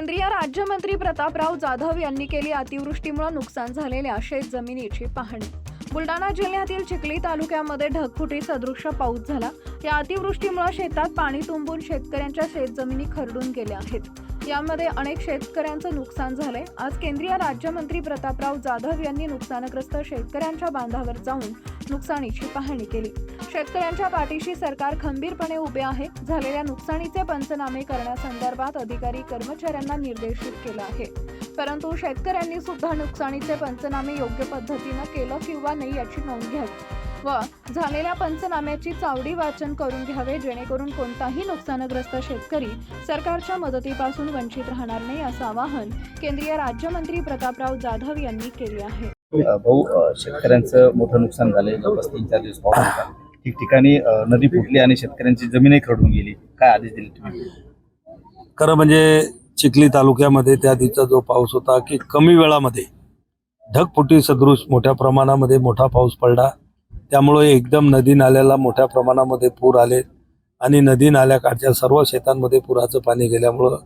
राज्यमंत्री प्रतापराव जाधव यांनी केली अतिवृष्टीमुळे नुकसान झालेल्या शेत जमिनीची पाहणी. बुलडाणा जिल्ह्यातील चिखली तालुक्यामध्ये ढगफुटी सदृश्य पाऊस झाला. या अतिवृष्टीमुळे शेतात पाणी तुंबून शेतकऱ्यांच्या शेतजमिनी खरडून गेल्या आहेत. यामध्ये अनेक शेतकऱ्यांचं नुकसान झालंय. आज केंद्रीय राज्यमंत्री प्रतापराव जाधव यांनी नुकसानग्रस्त शेतकऱ्यांच्या बांधावर जाऊन नुकसानीची पाहणी केली. शेतकऱ्यांच्या पाठीशी सरकार खंबीरपणे उभे आहे. झालेल्या नुकसानीचे पंचनामे करण्यासंदर्भात अधिकारी कर्मचाऱ्यांना निर्देशित केलं आहे. परंतु शेतकऱ्यांनी सुद्धा नुकसानीचे पंचनामे योग्य पद्धतीनं केलं किंवा नाही याची नोंद घ्यावी. व झालेल्या पंचनाम्याची चावडी वाचन करून घ्यावे जेणेकरून कोणताही नुकसानग्रस्त शेतकरी सरकारच्या मदतीपासून वंचित राहणार नाही असं आवाहन केंद्रीय राज्यमंत्री प्रतापराव जाधव यांनी केले आहे. भाऊ शेतकऱ्यांचं मोठं नुकसान झालंय. जवळपास तीन चार दिवस पाऊस होता. ठिकठिकाणी नदी फुटली आणि शेतकऱ्यांची जमीनही खरडून गेली. काय आदेश दिले तुम्ही? खरं म्हणजे चिखली तालुक्यामध्ये त्या दिवसा जो पाऊस होता की कमी वेळामध्ये ढगफुटी सदृश मोठ्या प्रमाणामध्ये मोठा पाऊस पडला. त्यामुळे एकदम नदी नाल्याला मोठ्या प्रमाणामध्ये पूर आले आणि नदी नाल्याकाठच्या सर्व शेतांमध्ये पुराचं पाणी गेल्यामुळं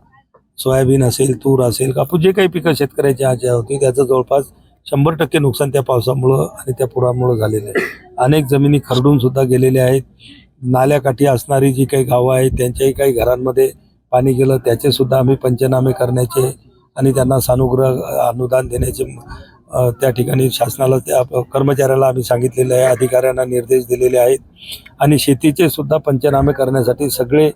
सोयाबीन असेल तूर असेल कापूस जे काही पिकं शेतकऱ्याची आज्या होती त्याचं जवळपास शंभर टक्के नुकसान त्या पावसामुळं आणि त्या पुरामुळं झालेलं आहे. अनेक जमिनी खरडून सुद्धा गेलेल्या आहेत. नाल्याकाठी असणारी जी काही गावं आहेत त्यांच्याही काही घरांमध्ये पाणी गेलं त्याचे सुद्धा आम्ही पंचनामे करण्याचे आणि त्यांना सानुग्रह अनुदान देण्याचे त्या ठिकाणी शासनाला त्या कर्मचाऱ्याला आम्ही सांगितलेले आहे अधिकाऱ्यांना निर्देश दिलेले आहेत. आणि शेतीचे सुद्धा पंचनामे करण्यासाठी सगळे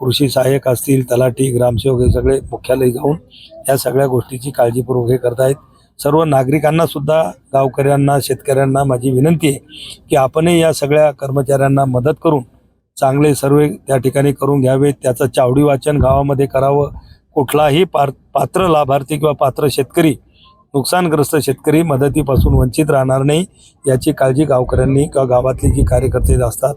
कृषी सहाय्यक असतील तलाठी ग्रामसेवक हे सगळे मुख्यालय जाऊन या सगळ्या गोष्टीची काळजीपूर्वक हे करतायत. सर्व नागरिकांना सुद्धा गावकऱ्यांना शेतकऱ्यांना माझी विनंती आहे की आपणही या सगळ्या कर्मचाऱ्यांना मदत करून चांगले सर्वे त्या ठिकाणी करून घ्यावेत त्याचं चावडी वाचन गावामध्ये करावं. कुठलाही पार पात्र लाभार्थी किंवा पात्र शेतकरी नुकसानग्रस्त शेतकरी मदतीपासून वंचित राहणार नाही याची काळजी गावकऱ्यांनी किंवा गावातले जी कार्यकर्ते असतात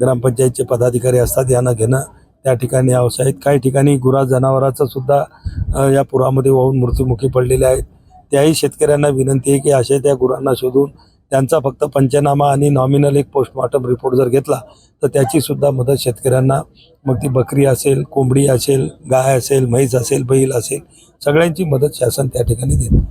ग्रामपंचायतचे पदाधिकारी असतात यांना घेणं त्या ठिकाणी आवश्यक आहेत काही ठिकाणी गुरा जनावराचं सुद्धा या पुरामध्ये वाहून मृत्युमुखी पडलेले आहेत. त्याही शेतकऱ्यांना विनंती आहे की अशा त्या गुरांना शोधून त्यांचा फक्त पंचनामा आणि नॉमिनल एक पोस्टमॉर्टम रिपोर्ट जर घेतला तर त्याचीसुद्धा मदत शेतकऱ्यांना. मग ती बकरी असेल कोंबडी असेल गाय असेल म्हैस असेल बैल असेल सगळ्यांची मदत शासन त्या ठिकाणी देतं.